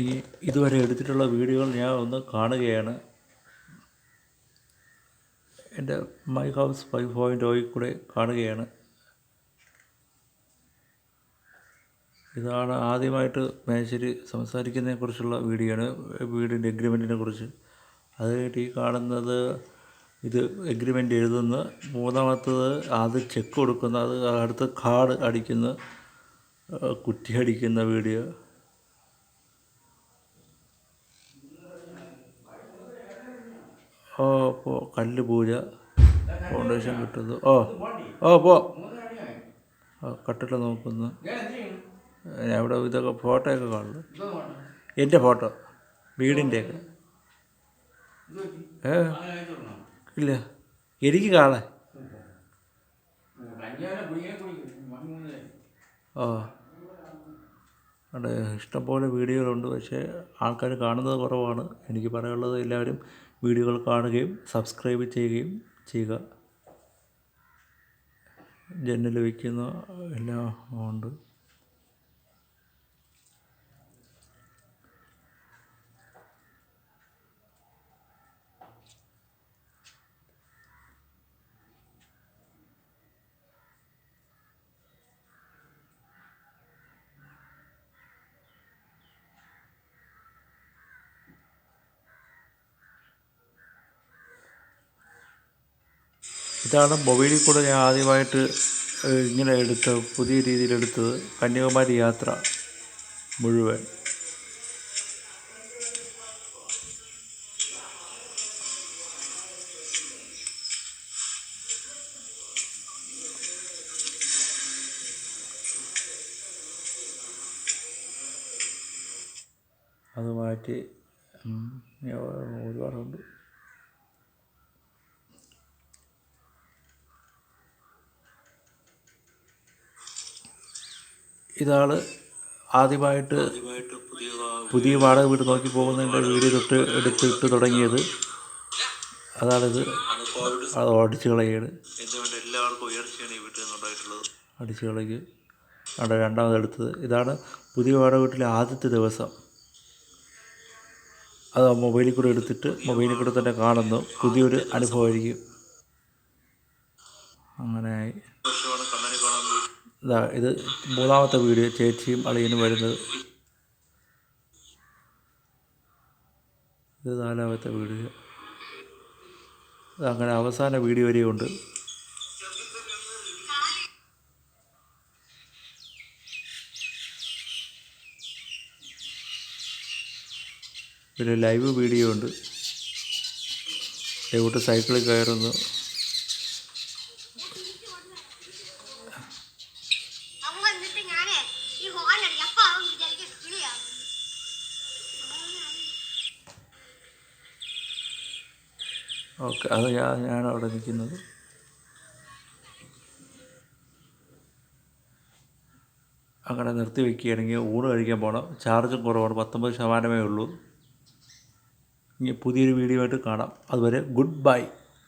ഈ ഇതുവരെ എടുത്തിട്ടുള്ള വീഡിയോകൾ ഞാൻ ഒന്ന് കാണുകയാണ്. എന്റെ my house five point oil കൂടെ കാണുകയാണ്. ഇതാണ് ആദ്യമായിട്ട് മേശ്ശേരി സംസാരിക്കുന്നതിനെക്കുറിച്ചുള്ള വീഡിയോ ആണ് വീടിന്റെ എഗ്രിമെന്റിനെ കുറിച്ച്. അത് ഈ കാണുന്നത് ഇത് എഗ്രിമെന്റ് എഴുതുന്നു. മൂന്നാമത്തത് അത് ചെക്ക് കൊടുക്കുന്നു. അത് അടുത്ത കാർഡ് അടിക്കുന്നു. കുറ്റി അടിക്കുന്ന വീഡിയോ. ഓ പോ കല്ല് പൂജ ഫൗണ്ടേഷൻ കിട്ടുന്നു. ഓ ഓ പോ. കട്ടില നോക്കുന്നു. അവിടെ ഇതൊക്കെ ഫോട്ടോയൊക്കെ കാണുന്നു. എന്റെ ഫോട്ടോ വീടിന്റെയൊക്കെ. ഏ? ഇല്ല. എനിക്ക് കാണാൻ. ഓ അവിടെ ഇഷ്ടംപോലെ വീഡിയോകളുണ്ട് പക്ഷേ ആൾക്കാർ കാണുന്നത് കുറവാണ്. എനിക്ക് പറയാനുള്ളത് എല്ലാവരും വീഡിയോകൾ കാണുകയും സബ്സ്ക്രൈബ് ചെയ്യുകയും ചെയ്യുക. ജനൽ വയ്ക്കുന്ന എല്ലാം ഉണ്ട്. ഇതാണ് മൊബൈലിൽ കൂടെ ഞാൻ ആദ്യമായിട്ട് ഇങ്ങനെ എടുത്ത പുതിയ രീതിയിൽ എടുത്തത് കന്യാകുമാരി യാത്ര മുഴുവൻ. അത് മാറ്റി ഒരുപാടുണ്ട് ഇതാണ് ആദ്യമായിട്ട് പുതിയ വാടക വീട് നോക്കി പോകുന്നതിന്റെ വീഡിയോ തൊട്ട് എടുത്തിട്ട് തുടങ്ങിയത്. അതാണിത്. അത് അടിച്ചു കളയാണ്. അടിച്ചു കളയ്ക്ക്. അവിടെ രണ്ടാമത് എടുത്തത്. ഇതാണ് പുതിയ വാടക വീട്ടിലെ ആദ്യത്തെ ദിവസം. അത് മൊബൈലിൽ കൂടെ എടുത്തിട്ട് മൊബൈലിൽ കൂടെ തന്നെ കാണുന്നു. പുതിയൊരു അനുഭവമായിരിക്കും. അങ്ങനെയായി. ഇതാ ഇത് മൂന്നാമത്തെ വീഡിയോ ചേച്ചിയും അളിയനും വരുന്നത്. ഇത് നാലാമത്തെ വീഡിയോ. അങ്ങനെ അവസാന വീഡിയോ വരെയുണ്ട്. പിന്നെ ലൈവ് വീഡിയോ ഉണ്ട്. എവിടെ സൈക്കിളിൽ കയറുന്നു. ഓക്കെ അത് ഞാൻ അവിടെ നിൽക്കുന്നത്. അങ്ങനെ നിർത്തി വെക്കുകയാണെങ്കിൽ ഊണ് കഴിക്കാൻ പോകണം ചാർജും കുറവാണ് പത്തൊമ്പത് ശതമാനമേ ഉള്ളൂ. ഇനി പുതിയൊരു വീഡിയോ ആയിട്ട് കാണാം. അതുവരെ ഗുഡ് ബൈ.